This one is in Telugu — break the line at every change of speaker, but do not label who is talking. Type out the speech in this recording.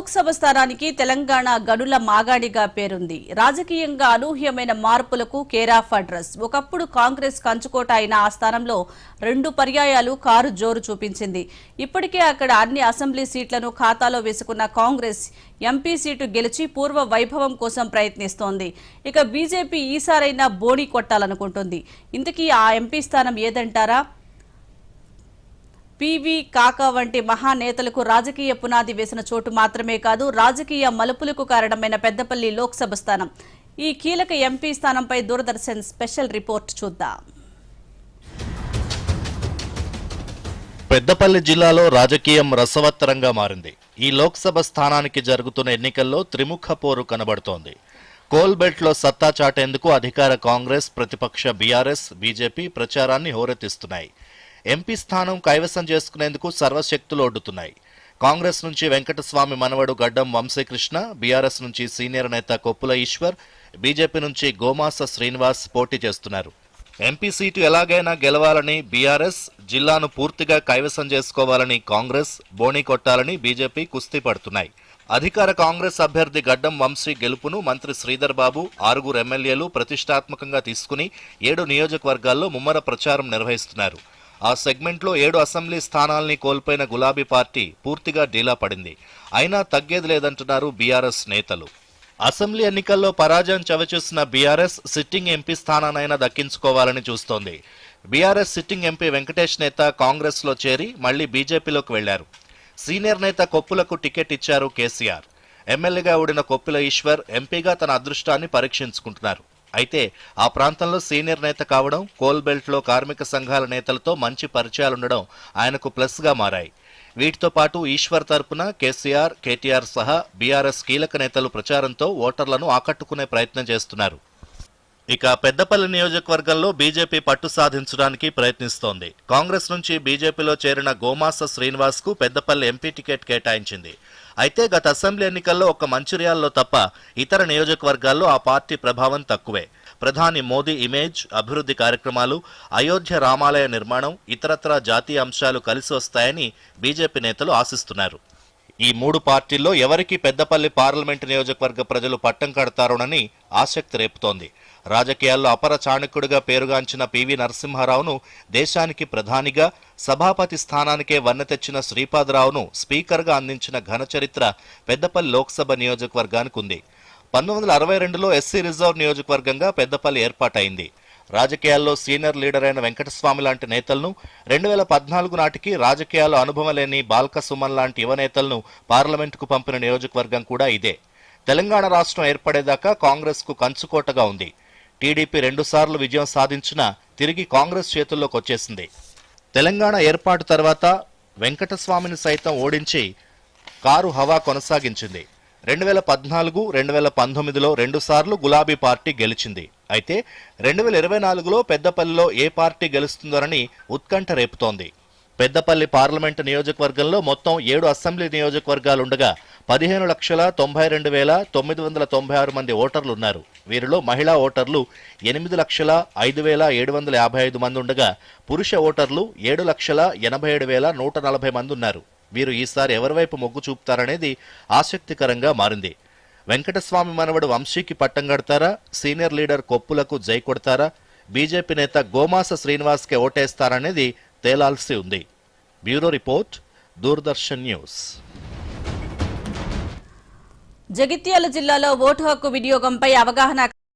లోక్సభ స్థానానికి తెలంగాణ గనుల మాగాణిగా పేరుంది. రాజకీయంగా అనూహ్యమైన మార్పులకు కేరాఫ్ అడ్రస్. ఒకప్పుడు కాంగ్రెస్ కంచుకోట అయిన ఆ స్థానంలో రెండు పర్యాయాలు కారు జోరు చూపించింది. ఇప్పటికే అక్కడ అన్ని అసెంబ్లీ సీట్లను ఖాతాలో వేసుకున్న కాంగ్రెస్ ఎంపీ సీటు గెలిచి పూర్వ వైభవం కోసం ప్రయత్నిస్తోంది. ఇక బీజేపీ ఈసారైనా బోణి కొట్టాలనుకుంటుంది. ఇంతకీ ఆ ఎంపీ స్థానం ఏదంటారా? పివి కాకా వంటి మహానేతలకు రాజకీయ పునాది వేసిన చోటు మాత్రమే కాదు రాజకీయ మలుపులకు కారణమైన పెద్దపల్లి లోక్సభ స్థానం. ఈ కీలక ఎంపీ స్థానంపై దూరదర్శన్ స్పెషల్ రిపోర్ట్ చూద్దాం.
పెద్దపల్లి జిల్లాలో రాజకీయం రసవత్తరంగా మారింది. ఈ లోక్సభ స్థానానికి జరుగుతున్న ఎన్నికల్లో త్రిముఖ పోరు కనబడుతోంది. కోల్బెల్ట్లో సత్తా చాటేందుకు అధికార కాంగ్రెస్ ప్రతిపక్ష బీఆర్ఎస్ బీజేపీ ప్రచారాన్ని హోరెత్తిస్తున్నాయి. ఎంపీ స్థానం కైవసం చేసుకునేందుకు సర్వశక్తులు ఒడ్డుతున్నాయి. కాంగ్రెస్ నుంచి వెంకటస్వామి మనవడు గడ్డం వంశీకృష్ణ బీఆర్ఎస్ నుంచి సీనియర్ నేత కొప్పుల ఈశ్వర్ బీజేపీ నుంచి గోమాస శ్రీనివాస్ పోటీ చేస్తున్నారు. ఎంపీ సీటు ఎలాగైనా గెలవాలని బీఆర్ఎస్ జిల్లాను పూర్తిగా కైవసం చేసుకోవాలని కాంగ్రెస్ బోణీ కొట్టాలని బీజేపీ కుస్తీ పడుతున్నాయి. అధికార కాంగ్రెస్ అభ్యర్థి గడ్డం వంశీ గెలుపును మంత్రి శ్రీధర్ బాబు ఆరుగురు ఎమ్మెల్యేలు ప్రతిష్టాత్మకంగా తీసుకుని ఏడు నియోజకవర్గాల్లో ముమ్మర ప్రచారం నిర్వహిస్తున్నారు. ఆ సెగ్మెంట్లో ఏడు అసెంబ్లీ స్థానాల్ని కోల్పోయిన గులాబీ పార్టీ పూర్తిగా డీలా పడింది. అయినా తగ్గేది లేదంటున్నారు బీఆర్ఎస్ నేతలు. అసెంబ్లీ ఎన్నికల్లో పరాజయం చవిచూసిన బీఆర్ఎస్ సిట్టింగ్ ఎంపీ స్థానానైనా దక్కించుకోవాలని చూస్తోంది. బీఆర్ఎస్ సిట్టింగ్ ఎంపీ వెంకటేష్ నేత కాంగ్రెస్లో చేరి మళ్ళీ బీజేపీలోకి వెళ్ళారు. సీనియర్ నేత కొప్పులకు టికెట్ ఇచ్చారు కేసీఆర్. ఎమ్మెల్యేగా ఓడిన కొప్పుల ఈశ్వర్ ఎంపీగా తన అదృష్టాన్ని పరీక్షించుకుంటున్నారు. అయితే ఆ ప్రాంతంలో సీనియర్ నేత కావడం కోల్బెల్ట్లో కార్మిక సంఘాల నేతలతో మంచి పరిచయాలుండడం ఆయనకు ప్లస్గా మారాయి. వీటితో పాటు ఈశ్వర్ తరపున కేసీఆర్ కేటీఆర్ సహా బీఆర్ఎస్ కీలక నేతలు ప్రచారంతో ఓటర్లను ఆకట్టుకునే ప్రయత్నం చేస్తున్నారు. ఇక పెద్దపల్లి నియోజకవర్గంలో బీజేపీ పట్టు సాధించడానికి ప్రయత్నిస్తోంది. కాంగ్రెస్ నుంచి బీజేపీలో చేరిన గోమాస శ్రీనివాస్కు పెద్దపల్లి ఎంపీ టికెట్ కేటాయించింది. అయితే గత అసెంబ్లీ ఎన్నికల్లో ఒక మంచిర్యాలలో తప్ప ఇతర నియోజకవర్గాల్లో ఆ పార్టీ ప్రభావం తక్కువే. ప్రధాని మోదీ ఇమేజ్ అభివృద్ధి కార్యక్రమాలు అయోధ్య రామాలయ నిర్మాణం ఇతరత్రా జాతీయ అంశాలు కలిసి వస్తాయని బీజేపీ నేతలు ఆశిస్తున్నారు. ఈ మూడు పార్టీల్లో ఎవరికి పెద్దపల్లి పార్లమెంటు నియోజకవర్గ ప్రజలు పట్టం కడతారోనని ఆసక్తి రేపుతోంది. రాజకీయాల్లో అపర చాణక్యుడిగా పేరుగాంచిన పివి నరసింహారావును దేశానికి ప్రధానిగా సభాపతి స్థానానికే వన్నె తెచ్చిన శ్రీపాదరావును స్పీకర్గా అందించిన ఘన చరిత్ర పెద్దపల్లి లోక్సభ నియోజకవర్గానికి ఉంది పంతొమ్మిది వందల అరవై రెండులో ఎస్సీ రిజర్వ్ నియోజకవర్గంగా పెద్దపల్లి ఏర్పాటైంది. రాజకీయాల్లో సీనియర్ లీడర్ అయిన వెంకటస్వామి లాంటి నేతలను రెండు వేల పద్నాలుగు నాటికి రాజకీయాల్లో అనుభవం లేని బాల్క సుమన్ లాంటి యువ నేతలను పార్లమెంటుకు పంపిన నియోజకవర్గం కూడా ఇదే. తెలంగాణ రాష్ట్రం ఏర్పడేదాకా కాంగ్రెస్కు కంచుకోటగా ఉంది. టీడీపీ రెండుసార్లు విజయం సాధించినా తిరిగి కాంగ్రెస్ చేతుల్లోకి వచ్చేసింది. తెలంగాణ ఏర్పాటు తర్వాత వెంకటస్వామిని సైతం ఓడించి కారు హవా కొనసాగించింది. రెండు వేల పద్నాలుగు రెండు వేల పంతొమ్మిదిలో రెండుసార్లు గులాబీ పార్టీ గెలిచింది. అయితే రెండు వేల ఇరవై నాలుగులో పెద్దపల్లిలో ఏ పార్టీ గెలుస్తుందోనని ఉత్కంఠ రేపుతోంది. పెద్దపల్లి పార్లమెంటు నియోజకవర్గంలో మొత్తం ఏడు అసెంబ్లీ నియోజకవర్గాలుండగా పదిహేను లక్షల తొంభై రెండు వేల తొమ్మిది వందల తొంభై ఆరు మంది ఓటర్లు ఉన్నారు వీరిలో మహిళా ఓటర్లు ఎనిమిది లక్షల ఐదు వేల ఏడు వందల యాభై ఐదు మంది ఉండగా పురుష ఓటర్లు ఏడు లక్షల ఎనభై ఏడు వేల నూట నలభై మంది ఉన్నారు. వీరు ఈసారి ఎవరి వైపు మొగ్గు చూపుతారనేది ఆసక్తికరంగా మారింది. వెంకటస్వామి మనవడు వంశీకి పట్టం కడతారా? సీనియర్ లీడర్ కొప్పులకు జై కొడతారా? బీజేపీ నేత గోమాస శ్రీనివాస్కే ఓటేస్తారనేది తేలాల్సి ఉంది. Bureau report Doordarshan news.
Jagtial జిల్లాలో ఓటు హక్కు వినియోగంపై అవగాహన